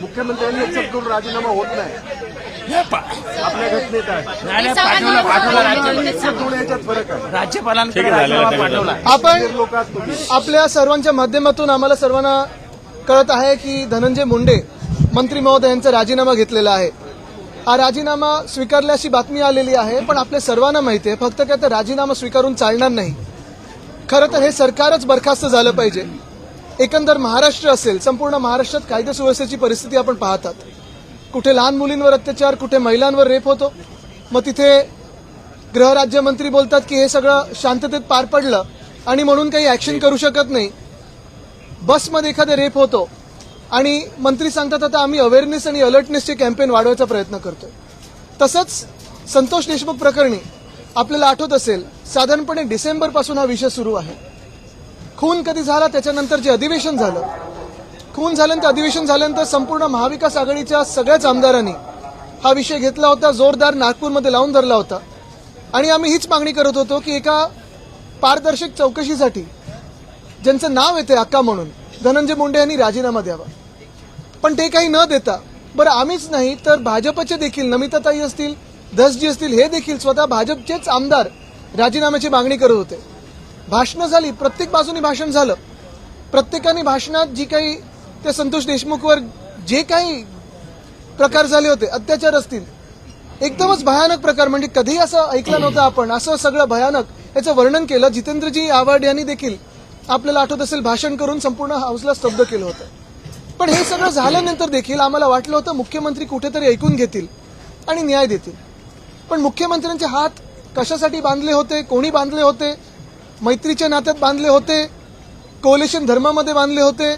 मुख्यमंत्र्यांनी एक्सेप्ट करून राजीनामा होत नाही. हे पा- आपल्या घटनेत आहे. नाही, नाही, पाठवला पाठवला राज्य एक्सेप्ट होणं याच्यात फरक आहे? राज्यपालांकडे राजीनामा पाठवला. आपण लोक आहात तुम्ही. आपल्या सर्वांच्या माध्यमातून आम्हाला सर्वांना कळत आहे की धनंजय मुंडे मंत्री महोदय यांचा राजीनामा घेतलेला आहे. हा राजीनामा स्वीकारल्याची बातमी आलेली आहे पण आपल्या सर्वांना माहिती आहे फक्त काय तर राजीनामा स्वीकारून चालणार नाही. खरं तर हे सरकारच बरखास्त झालं पाहिजे. एकंदर महाराष्ट्र असेल संपूर्ण महाराष्ट्रात कायदा सुव्यवस्थेची परिस्थिती आपण पाहतात. कुठे लहान मुलींवर अत्याचार कुठे महिलांवर रेप होतो. मग तिथे गृहराज्यमंत्री बोलतात की हे सगळं शांततेत पार पडलं आणि म्हणून काही ऍक्शन करू शकत नाही. बसमध्ये एखादा रेप होतो आणि मंत्री सांगतात आता आम्ही अवेअरनेस आणि अलर्टनेसचे कॅम्पेन वाढवायचा प्रयत्न करतोय. तसंच संतोष देशमुख प्रकरणी आपल्याला आठवत असेल साधारणपणे डिसेंबरपासून हा विषय सुरू आहे. खून कधी झाला त्याच्यानंतर जे अधिवेशन झालं खून झाल्यानंतर अधिवेशन झाल्यानंतर संपूर्ण महाविकास आघाडीच्या सगळ्याच आमदारांनी हा विषय घेतला होता जोरदार नागपूरमध्ये लावून धरला होता. आणि आम्ही हीच मागणी करत होतो की एका पारदर्शक चौकशीसाठी ज्यांचं नाव येते अक्का म्हणून धनंजय मुंडे यांनी राजीनामा द्यावा. पण ते काही न देता बरं आम्हीच नाही तर भाजपचे देखील नमिताताई असतील धसजी असतील हे देखील स्वतः भाजपचेच आमदार राजीनाम्याची मागणी करत होते. भाषणं झाली प्रत्येक बाजूनी भाषण झालं. प्रत्येकाने भाषणात जी काही त्या संतोष देशमुखवर जे काही प्रकार झाले होते अत्याचार असतील एकदमच भयानक प्रकार म्हणजे कधी असं ऐकलं नव्हतं आपण असं सगळं भयानक याचं वर्णन केलं जितेंद्रजी आव्हाड यांनी देखील आपल्याला आठवत असेल भाषण करून संपूर्ण हाऊसला स्तब्ध केलं होतं. पण हे सगळं झाल्यानंतर देखील आम्हाला वाटलं होतं मुख्यमंत्री कुठेतरी ऐकून घेतील आणि न्याय देतील. पण मुख्यमंत्र्यांचे हात कशासाठी बांधले होते कोणी बांधले होते मैत्रीच्या नात्यात बांधले होते कोलेशन धर्मामध्ये बांधले होते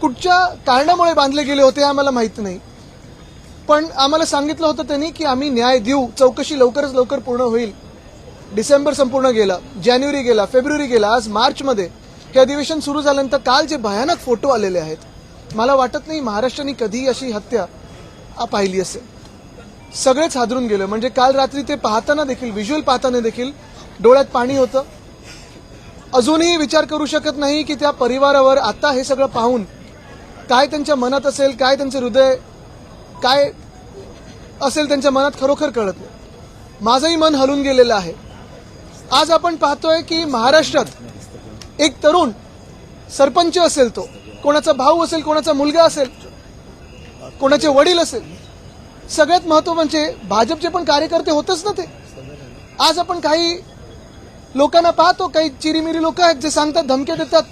कुठच्या कारणामुळे बांधले गेले होते हे आम्हाला माहीत नाही. पण आम्हाला सांगितलं होतं त्यांनी की आम्ही न्याय देऊ चौकशी लवकरच लवकर पूर्ण होईल. डिसेंबर संपूर्ण गेला जानेवारी गेला फेब्रुवारी गेला आज मार्चमध्ये हे अधिवेशन सुरू झाल्यानंतर काल जे भयानक फोटो आलेले आहेत मला वाटत नाही महाराष्ट्राने कधी अशी हत्या पाहिली असेल. सगळेच हादरून गेलं म्हणजे काल रात्री ते पाहताना देखील व्हिज्युअल पाहताना देखील डोळ्यात पाणी होतं. अजूनही विचार करू शकत नाही की त्या परिवारावर आता हे सगळं पाहून काय त्यांच्या मनात असेल काय त्यांचं हृदय काय असेल त्यांच्या मनात खरोखर कळत नाही. माझंही मन हलून गेलेलं आहे. आज आपण पाहतोय की महाराष्ट्रात एक तरुण सरपंच असेल तो. कोणाचा भाऊ असेल कोणाचा मुलगा असेल कोणाचे वडील असेल. सगळ्यात महत्त्व म्हणजे भाजपचे पण कार्यकर्ते होतच ना ते. आज आपण काही लोकांना पाहतो काही चिरीमिरी लोक आहेत जे सांगतात धमक्या देतात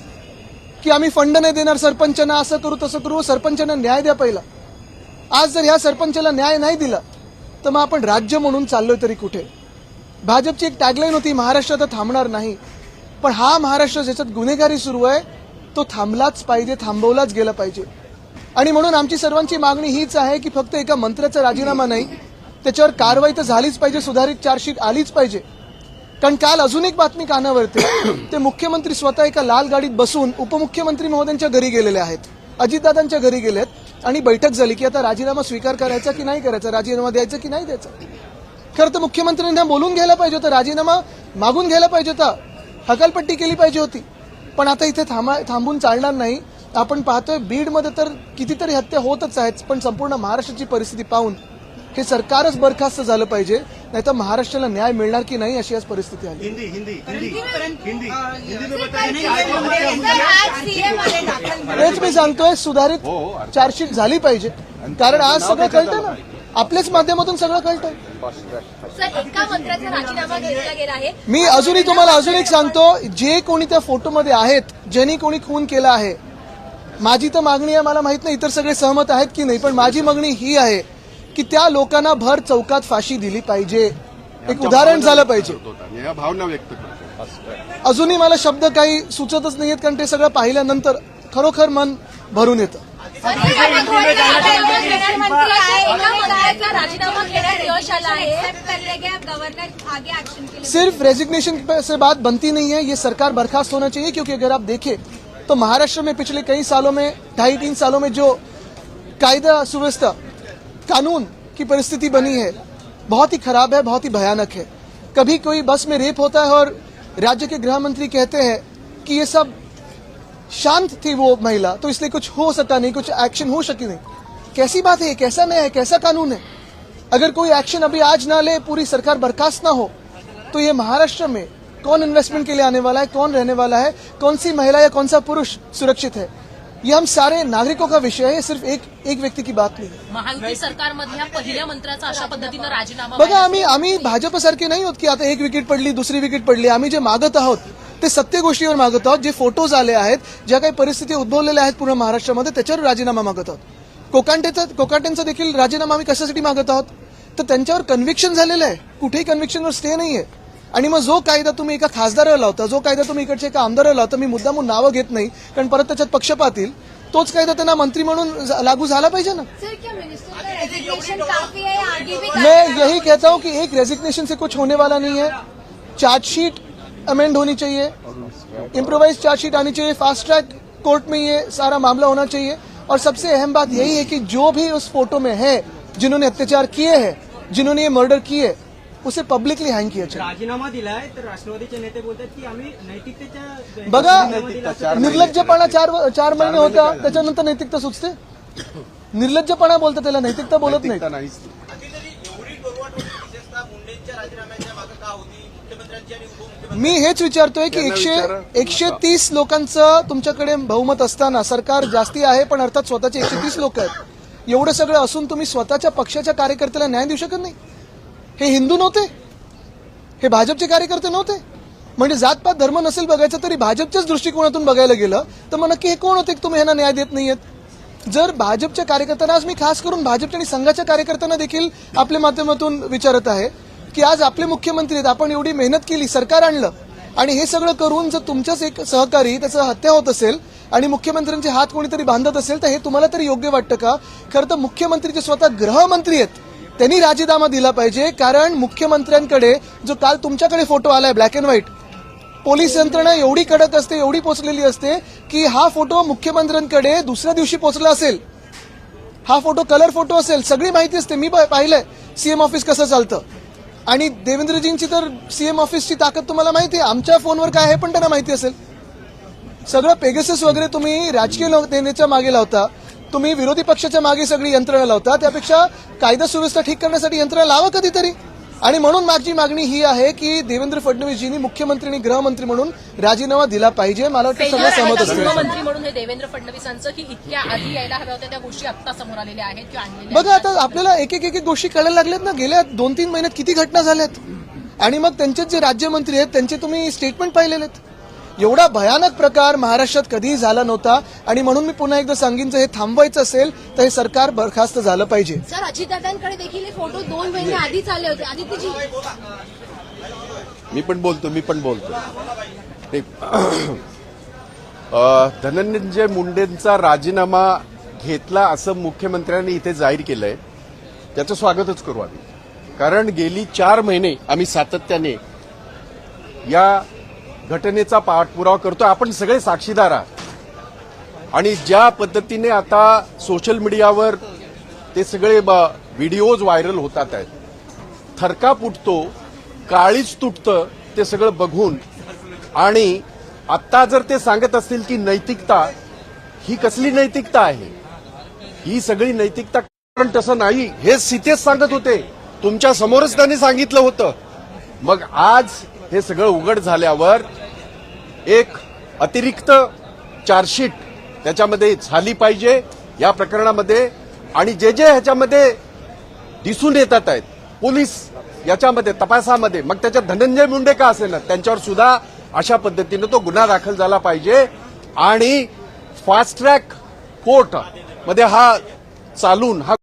की आम्ही फंड नाही देणार सरपंचांना असं करू तसं करू सरपंचांना न्याय द्या पहिला. आज जर ह्या सरपंचाला न्याय नाही दिला तर मग आपण राज्य म्हणून चाललोय तरी कुठे? भाजपची एक टॅगलाईन होती महाराष्ट्रात आता थांबणार नाही. पण हा महाराष्ट्र ज्याच्यात गुन्हेगारी सुरू आहे तो थांबलाच पाहिजे थांबवलाच गेला पाहिजे. आणि म्हणून आमची सर्वांची मागणी हीच आहे की फक्त एका मंत्र्याचा राजीनामा नाही त्याच्यावर कारवाई तर झालीच पाहिजे सुधारित चार्जशीट आलीच पाहिजे. कारण काल अजून एक बातमी कानावरते ते मुख्यमंत्री स्वतः एका लाल गाडीत बसून उपमुख्यमंत्री महोदयांच्या घरी गेलेले आहेत. अजितदादांच्या घरी गेलेत आणि बैठक झाली की आता राजीनामा स्वीकार करायचा की नाही करायचा राजीनामा द्यायचा की नाही द्यायचा? खरं तर मुख्यमंत्र्यांना बोलून घ्यायला पाहिजे होतं राजीनामा मागून घ्यायला पाहिजे होता हकालपट्टी केली पाहिजे होती. पण आता इथे थांबा थांबून चालणार नाही. आपण पाहतोय बीडमध्ये तर कितीतरी हत्या होतच आहेत पण संपूर्ण महाराष्ट्राची परिस्थिती पाहून हे सरकारच बरखास्त झालं पाहिजे. नाहीतर महाराष्ट्राला न्याय मिळणार की नाही अशी आज परिस्थिती आली. हिंदी हिंदी हिंदी तेच मी सांगतोय सुधारित चार्जशीट झाली पाहिजे. कारण आज सगळं कळतंय ना. आपल्याच माध्यमातून सगळं कळतंय. सर एका मंत्र्याचा राजीनामा घेतला गेला आहे. मी अजूनही तुम्हाला अजून एक सांगतो जे कोणी त्या फोटोमध्ये आहेत ज्यांनी कोणी खून केला आहे माझी तर मागणी आहे मला माहीत नाही इतर सगळे सहमत आहेत की नाही पण माझी मागणी ही आहे की त्या लोकांना भर चौकात फाशी दिली पाहिजे. एक उदाहरण झालं पाहिजे. या भावना व्यक्त अजूनही मला शब्द काही सुचतच नाहीयेत कारण ते सगळं पाहिल्यानंतर खरोखर मन भरून येतं. सिर्फ रेजिग्नेशन से बात बनती नहीं है ये सरकार बर्खास्त होना चाहिए क्योंकि अगर आप देखें तो महाराष्ट्र में पिछले कई सालों में ढाई तीन सालों में जो कायदा सुव्यवस्था कानून की परिस्थिति बनी है। बहुत ही खराब है, बहुत ही भयानक है। कभी कोई बस में रेप होता है और राज्य के गृह मंत्री कहते हैं कि ये सब शांत थी वो महिला तो इसलिए कुछ हो सका नहीं, कुछ एक्शन हो सकी नहीं। कैसी बात है ये? कैसा नया है? कैसा कानून है? अगर कोई एक्शन अभी आज ना ले, पूरी सरकार बर्खास्त ना हो तो ये महाराष्ट्र में कौन इन्वेस्टमेंट के लिए आने वाला है, कौन रहने वाला है, कौन सी महिला या कौन सा पुरुष सुरक्षित है? ये हम सारे नागरिकों का विषय है सिर्फ एक एक व्यक्ति की बात नहीं। है महायुती सरकारमधल्या पहिल्या मंत्र्याचा अशा पद्धतीनं राजीनामा बघा आम्ही आम्ही भाजपसारखे नाही होत की आता एक विकेट पडली दुसरी विकेट पडली. आम्ही जे मागत आहोत ते सत्य गोष्टीवर मागत आहोत. जे फोटोज आले आहेत ज्या काही परिस्थिती उद्भवलेल्या आहेत पूर्ण महाराष्ट्रामध्ये त्याच्यावर राजीनामा मागत आहोत. कोकांटेचा कोकाटेंचा देखील राजीनामा आम्ही कशासाठी मागत आहोत? तर त्यांच्यावर कन्व्हिक्शन झालेलं आहे. कुठेही कन्व्हिक्शनवर स्टे नाहीये. आणि मग जो कायदा तुम्ही एका खासदाराला लावता जो कायदा तुम्ही इकडच्या एका आमदाराला लावता मी मुद्दामून नावं घेत नाही कारण परत त्याच्यात पक्षपात येईल तोच कायदा त्यांना मंत्री म्हणून लागू झाला पाहिजे ना? है मैं यही कहता हूं कि एक रेजिग्नेशन से कुछ होने वाला नहीं है। चार्जशीट अमेंड होनी चाहिए। इम्प्रोवाइज चार्जशीट आनी चाहिए। फास्ट ट्रैक कोर्ट में ये सारा मामला होना चाहिए। और सबसे अहम बात यही है कि जो भी उस फोटो में है जिन्होंने अत्याचार किए हैं जिन्होंने ये मर्डर किए उसे पब्लिकली हँग किया चाहिए। राजीनामा दिलाय तर राष्ट्रवादीचे नेते बोलतात की आम्ही नैतिकतेच्या बघा. निर्लज्जपणा चार चार महिने होता त्याच्यानंतर नैतिकता सुचते? निर्लज्जपणा बोलतात त्याला नैतिकता बोलत नाही. मी हेच विचारतोय की एकशे विचारा. एकशे तीस लोकांचं तुमच्याकडे बहुमत असताना सरकार जास्ती आहे पण अर्थात स्वतःचे एकशे तीस लोक आहेत. एवढं सगळं असून तुम्ही स्वतःच्या पक्षाच्या कार्यकर्त्याला न्याय देऊ शकत नाही? हे हिंदू नव्हते? हे भाजपचे कार्यकर्ते नव्हते? म्हणजे जातपात धर्म नसेल बघायचं तरी भाजपच्याच दृष्टिकोनातून बघायला गेलं तर मग नक्की हे कोण होते की तुम्ही ह्यांना न्याय देत नाहीयेत? जर भाजपच्या कार्यकर्त्यांना आज मी खास करून भाजपच्या आणि संघाच्या कार्यकर्त्यांना देखील आपल्या माध्यमातून विचारत आहे की आज आपले मुख्यमंत्री आहेत आपण एवढी मेहनत केली सरकार आणलं आणि हे सगळं करून जर तुमच्याच एक सहकारी त्याचं हत्या होत असेल आणि मुख्यमंत्र्यांचे हात कोणीतरी बांधत असेल तर हे तुम्हाला तरी योग्य वाटतं का? खरं तर मुख्यमंत्री जे स्वतः गृहमंत्री आहेत. त्यांनी राजीनामा दिला पाहिजे कारण मुख्यमंत्र्यांकडे जो काल तुमच्याकडे फोटो आलाय ब्लॅक अँड व्हाईट पोलीस यंत्रणा एवढी कडक असते एवढी पोचलेली असते की हा फोटो मुख्यमंत्र्यांकडे दुसऱ्या दिवशी पोचला असेल. हा फोटो कलर फोटो असेल सगळी माहिती असते मी पाहिलंय सीएम ऑफिस कसं चालतं. आणि देवेंद्रजींची तर सीएम ऑफिसची ताकद तुम्हाला माहिती आहे आमच्या फोनवर काय आहे पण त्यांना माहिती असेल. सगळं पेगसेस वगैरे तुम्ही राजकीय लो- नेत्याच्या मागे लावता. तुम्ही विरोधी पक्षाच्या मागे सगळी यंत्रणा लावता त्यापेक्षा कायदा सुव्यवस्था ठीक करण्यासाठी यंत्रणा लावा कधीतरी. आणि म्हणून माझी मागणी ही आहे की देवेंद्र फडणवीसजींनी मुख्यमंत्री आणि गृहमंत्री म्हणून राजीनामा दिला पाहिजे. मला वाटतं सगळं सहमत गृहमंत्री म्हणून हे देवेंद्र फडणवीसांचं की इतक्या आधी यायला हव्या होत्या त्या गोष्टी आता समोर आलेल्या आहेत बघा आता आपल्याला एक एक एक एक गोष्टी कळायला लागल्यात ना. गेल्या दोन तीन महिन्यात किती घटना झाल्यात. आणि मग त्यांचे जे राज्यमंत्री आहेत त्यांचे तुम्ही स्टेटमेंट पाहिलेले आहेत एवढा भयानक प्रकार महाराष्ट्रात कधीही झाला नव्हता. आणि म्हणून मी पुन्हा एकदा सांगेन जर हे थांबवायचं असेल तर हे सरकार बरखास्त झालं पाहिजे. सर अजितदादांकडे देखील हे फोटो दोन महिने आधीच आले होते. आदित्यजी. मी पण बोलतो मी पण बोलतो. धनंजय मुंडेंचा राजीनामा घेतला असं मुख्यमंत्र्यांनी इथे जाहीर केलंय. त्याचं स्वागतच करू आम्ही. कारण गेली चार महिने आम्ही सातत्याने या घटनेचा पाठपुरावा करतो आपण सगळे साक्षीदार आहात. आणि ज्या पद्धतीने आता सोशल मीडियावर ते सगळे व्हिडिओज व्हायरल होतात आहेत. थरकाप उठतो काळीच तुटतं ते सगळं बघून. आणि आत्ता जर ते सांगत असतील की नैतिकता ही कसली नैतिकता आहे? ही सगळी नैतिकता कारण तसं नाही. हे सीतेच सांगत होते. तुमच्या समोरच त्यांनी सांगितलं होतं. मग आज हे सगळं उघड झाल्यावर एक अतिरिक्त चार्जशीट त्याच्यामध्ये झाली पाहिजे या प्रकरणामध्ये. आणि जे जे ह्याच्यामध्ये दिसून येतात आहेत पोलीस याच्यामध्ये तपासामध्ये मग त्याच्यात धनंजय मुंडे का असेल ना त्यांच्यावर सुद्धा अशा पद्धतीनं तो गुन्हा दाखल झाला पाहिजे. आणि फास्ट ट्रॅक कोर्टमध्ये हा चालून हा